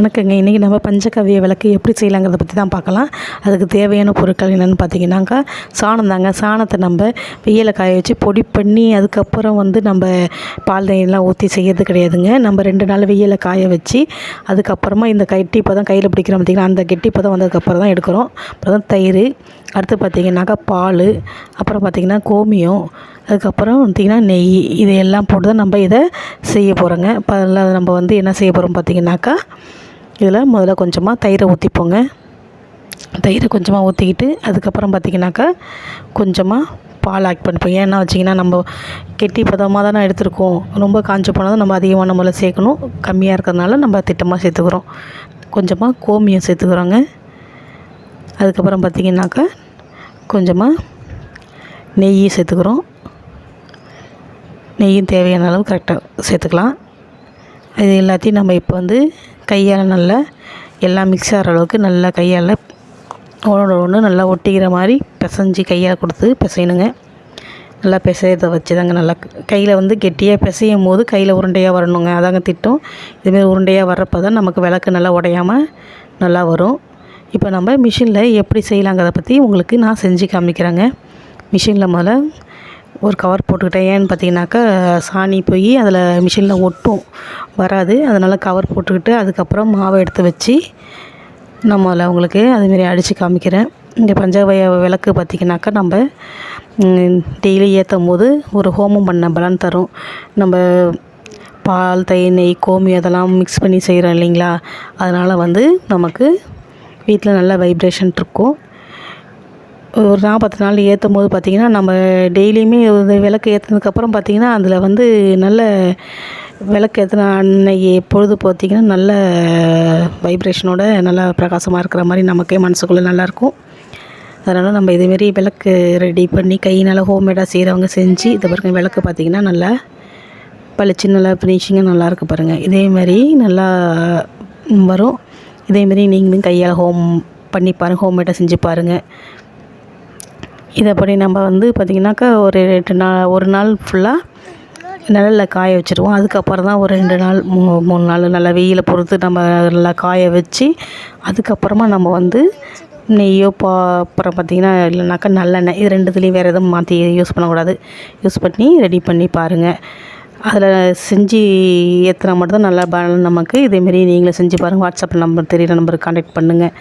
வணக்கங்க. இன்றைக்கி நம்ம பஞ்சகவிய விளக்கு எப்படி செய்யலாங்கிறத பற்றி தான் பார்க்கலாம். அதுக்கு தேவையான பொருட்கள் என்னென்னு பார்த்தீங்கன்னாக்கா சாணம் தாங்க. சாணத்தை நம்ம வெயில காய வச்சு பொடி பண்ணி அதுக்கப்புறம் வந்து நம்ம பால் தயிரெலாம் ஊற்றி செய்யறது கிடையாதுங்க. நம்ம ரெண்டு நாள் வெயில காய வச்சு அதுக்கப்புறமா இந்த கெட்டி தான் கையில் பிடிக்கிறோம் பார்த்தீங்கன்னா அந்த கெட்டி தான் வந்ததுக்கப்புறம் தான் எடுக்கிறோம். அப்புறம் தான் தயிர் அடுத்து பார்த்திங்கனாக்கா பால் அப்புறம் பார்த்திங்கன்னா கோமியம் அதுக்கப்புறம் பார்த்திங்கன்னா நெய் இதையெல்லாம் போட்டு தான் நம்ம இதை செய்ய போகிறோங்க இப்போ அதில் நம்ம வந்து என்ன செய்ய போகிறோம் பார்த்திங்கனாக்கா இதில் முதல்ல கொஞ்சமாக தயிரை ஊற்றிப்போங்க. தயிரை கொஞ்சமாக ஊற்றிக்கிட்டு அதுக்கப்புறம் பார்த்திங்கனாக்கா கொஞ்சமாக பால் ஆட் பண்ணிப்போம். ஏன்னா வச்சிங்கன்னா நம்ம கெட்டி பதமாக தானே எடுத்துருக்கோம். ரொம்ப காஞ்சி போனால் தான் நம்ம அதிகமான முறையில் சேர்க்கணும். கம்மியாக இருக்கிறதுனால நம்ம திட்டமாக சேர்த்துக்கிறோம். கொஞ்சமாக கோமியம் சேர்த்துக்கிறோங்க. அதுக்கப்புறம் பார்த்திங்கனாக்கா கொஞ்சமாக நெய் சேர்த்துக்கிறோம். நெய்யும் தேவையான அளவு கரெக்டாக சேர்த்துக்கலாம். இது எல்லாத்தையும் நம்ம இப்போ வந்து கையால் நல்லா எல்லாம் மிக்ஸ் ஆகிற அளவுக்கு நல்லா கையால் ஒன்றோட ஒன்று நல்லா ஒட்டிக்கிற மாதிரி பிசைஞ்சு கையால் கொடுத்து பிசையணுங்க. நல்லா பிசையறத வச்சு தாங்க நல்லா கையில் வந்து கெட்டியாக பிசையும் போது கையில் உருண்டையாக வரணுங்க. அதாங்க திட்டம். இதுமாரி உருண்டையாக வர்றப்போ தான் நமக்கு விளக்கு நல்லா உடையாமல் நல்லா வரும். இப்போ நம்ம மிஷினில் எப்படி செய்யலாங்கிறத பற்றி உங்களுக்கு நான் செஞ்சு காமிக்கிறேங்க. மிஷினில் முதல்ல ஒரு கவர் போட்டுக்கிட்டேன். ஏன்னு பார்த்தீங்கன்னாக்கா சாணி போய் அதில் மிஷினில் ஒட்டும். வராது. அதனால் கவர் போட்டுக்கிட்டு அதுக்கப்புறம் மாவை எடுத்து வச்சு நம்ம அதில் அவங்களுக்கு அதுமாரி அடித்து காமிக்கிறேன். இந்த பஞ்சவய விளக்கு பார்த்திங்கனாக்கா நம்ம டெய்லி ஏற்றும் போது ஒரு ஹோமம் பண்ண பலன் தரும். நம்ம பால் தயிர் நெய் கோமி அதெல்லாம் மிக்ஸ் பண்ணி செய்கிறோம் இல்லைங்களா? அதனால் வந்து நமக்கு வீட்டில் நல்ல வைப்ரேஷன் இருக்கும். ஒரு நாற்பத்து நாள் ஏற்றும் போது பார்த்திங்கன்னா நம்ம டெய்லியுமே இந்த விளக்கு ஏற்றுனதுக்கப்புறம் பார்த்திங்கன்னா அதில் வந்து நல்ல விளக்கு ஏற்றின அன்னைக்கு பொழுது பார்த்திங்கன்னா நல்ல வைப்ரேஷனோட நல்லா பிரகாசமாக இருக்கிற மாதிரி நமக்கே மனசுக்குள்ளே நல்லாயிருக்கும் அதனால் நம்ம இதேமாரி விளக்கு ரெடி பண்ணி கையினால் ஹோம்மேடாக செய்கிறவங்க செஞ்சு இது பாருங்கள் விளக்கு பார்த்திங்கன்னா நல்லா பளிச்சு நல்லா ஃபினிஷிங்காக நல்லாயிருக்கு பாருங்கள் இதேமாரி நல்லா வரும். இதேமாரி நீங்களும் கையால் ஹோம் பண்ணி பாருங்கள் ஹோம்மேடாக செஞ்சு பாருங்கள் இதைப்படி நம்ம வந்து பார்த்திங்கனாக்கா ஒரு ரெண்டு நாள் ஒரு நாள் ஃபுல்லாக நிழலில் காய வச்சுருவோம். அதுக்கப்புறம் தான் ஒரு ரெண்டு நாள் மூ மூணு நாள் நல்லா வெயிலை பொறுத்து நம்ம நல்லா காய வச்சு அதுக்கப்புறமா நம்ம வந்து நெய்யோ பா அப்புறம் பார்த்திங்கன்னா இல்லைனாக்கா நல்லெண்ணெய் இது ரெண்டுத்துலேயும் வேறு எதுவும் மாற்றி யூஸ் பண்ணக்கூடாது. யூஸ் பண்ணி ரெடி பண்ணி பாருங்கள் அதில் செஞ்சு ஏற்றுனா மட்டும்தான் நல்லா பலன் நமக்கு. இதேமாரி நீங்களும் செஞ்சு பாருங்கள் வாட்ஸ்அப் நம்பர் தெரியிற நம்பருக்கு கான்டாக்ட் பண்ணுங்கள்